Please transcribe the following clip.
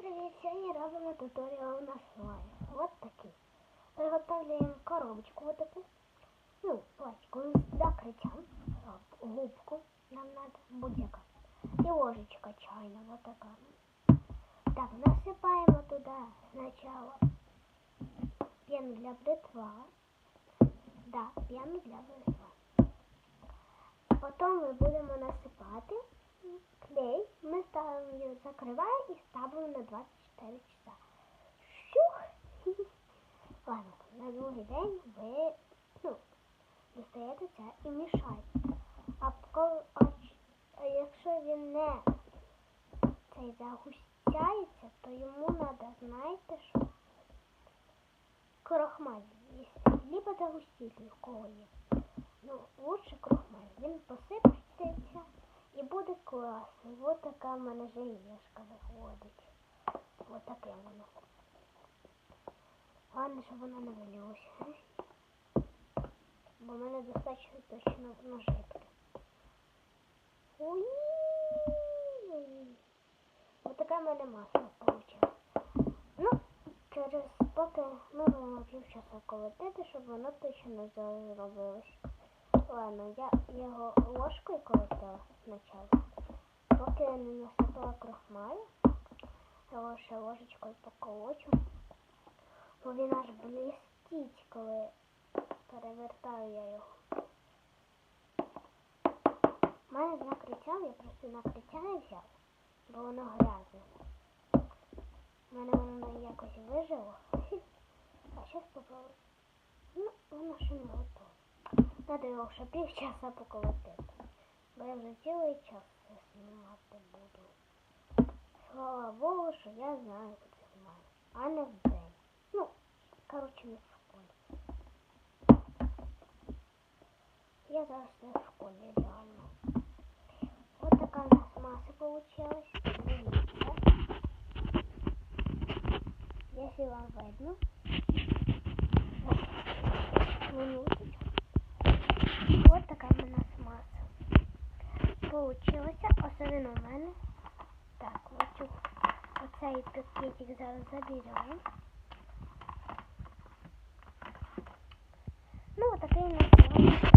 привіт! Сьогодні робимо туторіал на слайм. Вот такий. Приготовлюємо коробочку вот таку. Ну, пластикову з закриттям. Губку нам надо, будь-яка. І ложечка чайна, вот така. Так, насипаємо туди спочатку пену для бритва. Да, пену для бритва. Потім ми будемо насипати. Його, закриваємо і ставимо на 24 часа. Щух! Ладно, на другий день ви ну, достаєте це і мішаєте. А, а, а якщо він не цей загустяється, то йому треба, знаєте що? Крохмаль. Якщо- Либо загуститель в кого є. Ну, лучше крохмаль. Він буде класно. Вот така в мене желешка виходить. Вот таке воно. Головне, щоб воно не вилилося. Бо в мене достатньо точно жидке. Ой. Вот така в мене маса вийшла. Ну, через поки ми будемо півчаса колотити, щоб воно точно зробилось. Ладно, я його ложкою колотила спочатку. Поки я не насипала крохмалю, я його ще ложечкою поколочу. Бо він аж блістить, коли перевертаю я його. У мене накриттям, я просто накриття не взяв, бо воно грязне. У мене воно якось вижило. А зараз попробую. Ну, воно ще не готове. Надо його ще півчаса поколотити. Бо я вже цілий час це знімати буду. Слава Богу, що я знаю, куди знімаю. А не в день. Ну, коротше, не в школі. Я зараз не в школі, реально. Ось така у нас маса получилась. Дивіться. Если вам видно. Получилося, особливо в мене. Так, оцю, оцей пакетик зараз заберемо. Ну, отакий у нас вийшов.